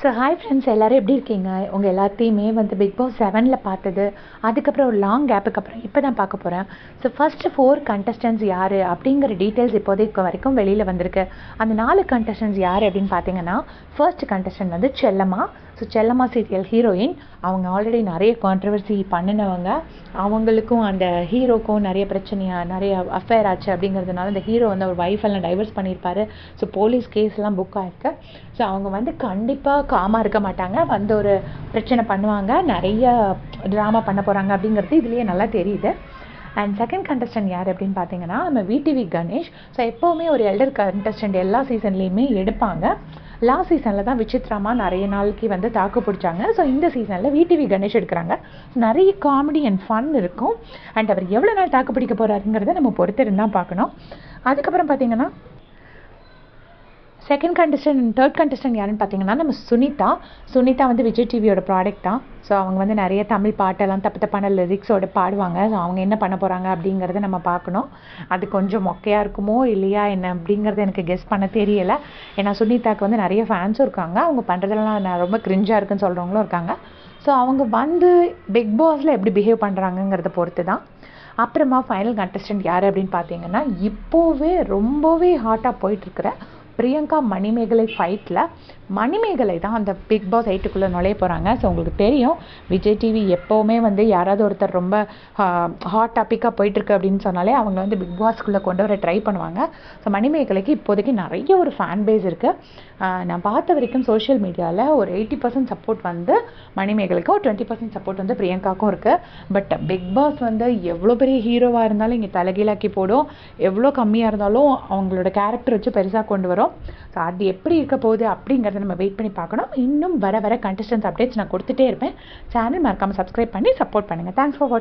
So hi friends எல்லோரும் எப்படி இருக்கீங்க? உங்கள் எல்லாத்தையுமே வந்து பிக் பாஸ் செவனில் பார்த்தது. அதுக்கப்புறம் ஒரு லாங் கேப்புக்கு அப்புறம் இப்போ தான் பார்க்க போகிறேன் ஸோ ஃபஸ்ட்டு ஃபோர் கண்டஸ்டன்ஸ் யார்? அப்படிங்கிற டீட்டெயில்ஸ் இப்போதைக்கு வரைக்கும் வெளியில் வந்திருக்கு. அந்த நாலு கண்டஸ்டன்ஸ் யார் அப்படின்னு பார்த்தீங்கன்னா ஃபர்ஸ்ட் கண்டஸ்டன்ட் வந்து Chellamma. So Chellamma serial heroine அவங்க ஆல்ரெடி நிறைய கான்ட்ரவர்சி பண்ணினவங்க. அவங்களுக்கும் அந்த ஹீரோக்கும் நிறைய பிரச்சனையாக நிறைய அஃபேர் ஆச்சு அப்படிங்கிறதுனால அந்த ஹீரோ வந்து அவர் ஒய்ஃப் எல்லாம் டைவர்ஸ் பண்ணியிருப்பாரு. ஸோ போலீஸ் கேஸ்லாம் புக் ஆகிருக்கு ஸோ அவங்க வந்து கண்டிப்பாக காமாக இருக்க மாட்டாங்க. வந்து ஒரு பிரச்சனை பண்ணுவாங்க. நிறைய ட்ராமா பண்ண போகிறாங்க அப்படிங்கிறது இதுலேயே நல்லா தெரியுது. அண்ட் செகண்ட் கண்டஸ்டன்ட் யார் அப்படின்னு பார்த்தீங்கன்னா நம்ம விடிவி கணேஷ். ஸோ எப்போவுமே ஒரு எல்டர் கண்டஸ்டன்ட் எல்லா சீசன்லேயுமே எடுப்பாங்க. லாஸ்ட் சீசனில் தான் விசித்ராமா நிறைய நாளைக்கு வந்து தாக்கு பிடிச்சாங்க. ஸோ இந்த சீசனில் விடிவி கணேஷ் எடுக்கிறாங்க. நிறைய காமெடி அண்ட் ஃபன் இருக்கும். அண்ட் அவர் எவ்வளோ நாள் தாக்கு பிடிக்க போகிறாருங்கிறத நம்ம பொறுத்திருந்தான் பார்க்கணும். அதுக்கப்புறம் பார்த்தீங்கன்னா செகண்ட் கண்டஸ்டன்ட் தேர்ட் கண்டஸ்டன்ட் யாருன்னு பார்த்தீங்கன்னா நம்ம சுனிதா. சுனிதா வந்து விஜய் டிவியோட ப்ராடக்ட் தான். ஸோ அவங்க வந்து நிறைய தமிழ் பாட்டெல்லாம் தப்பு தப்பான லிரிக்ஸோட பாடுவாங்க. ஸோ அவங்க என்ன பண்ண போகிறாங்க அப்படிங்கிறத நம்ம பார்க்கணும். அது கொஞ்சம் மொக்கையாக இருக்குமோ இல்லையா என்ன அப்படிங்கிறது எனக்கு கெஸ் பண்ண தெரியலை. ஏன்னா சுனிதாக்கு வந்து நிறைய ஃபேன்ஸும் இருக்காங்க. அவங்க பண்ணுறதெல்லாம் நான் ரொம்ப கிரிஞ்சாக இருக்குன்னு சொல்கிறவங்களும் இருக்காங்க. ஸோ அவங்க வந்து பிக் பாஸில் எப்படி பிஹேவ் பண்ணுறாங்கங்கிறத பொறுத்து தான். அப்புறமா ஃபைனல் கண்டஸ்டன்ட் யார் அப்படின்னு பார்த்தீங்கன்னா இப்போவே ரொம்பவே ஹாட்டாக போயிட்டுருக்கிற பிரியங்கா மணிமேகலை ஃபைட்டில் மணிமேகலை தான் அந்த பிக் பாஸ் எயிட்டுக்குள்ளே நுழைய போகிறாங்க ஸோ உங்களுக்கு தெரியும் விஜய் டிவி எப்போவுமே வந்து யாராவது ஒருத்தர் ரொம்ப ஹாட் டாப்பிக்காக போயிட்டுருக்கு அப்படின்னு சொன்னாலே அவங்க வந்து பிக் பாஸ்க்குள்ளே கொண்டு வர ட்ரை பண்ணுவாங்க. ஸோ மணிமேகலைக்கு இப்போதைக்கு நிறைய ஒரு ஃபேன் பேஸ் இருக்குது நான் பார்த்த வரைக்கும் சோஷியல் மீடியாவில் ஒரு எயிட்டி பர்சன்ட் சப்போர்ட் வந்து மணிமேகலைக்கும் ஒரு டுவெண்ட்டி பர்சன்ட் சப்போர்ட் வந்து பிரியங்காக்கும் இருக்குது பட் பிக் பாஸ் வந்து எவ்வளோ பெரிய ஹீரோவாக இருந்தாலும் இங்கே தலைகீழாக்கி போடும். எவ்வளோ கம்மியாக இருந்தாலும் அவங்களோட கேரக்டர் வச்சு பெருசாக கொண்டு வரும். ஸோ அது எப்படி இருக்க போகுது அப்படிங்கிறத நம்ம வெயிட் பண்ணி பார்க்கணும். இன்னும் வர வர கண்டஸ்டன்ஸ் அப்டேட்ஸ் நான் கொடுத்துட்டே இருப்பேன். சேனல் மறக்காமல் சப்ஸ்கிரைப் பண்ணி சப்போர்ட் பண்ணுங்கள் தேங்க்ஸ் ஃபார் வாட்ச்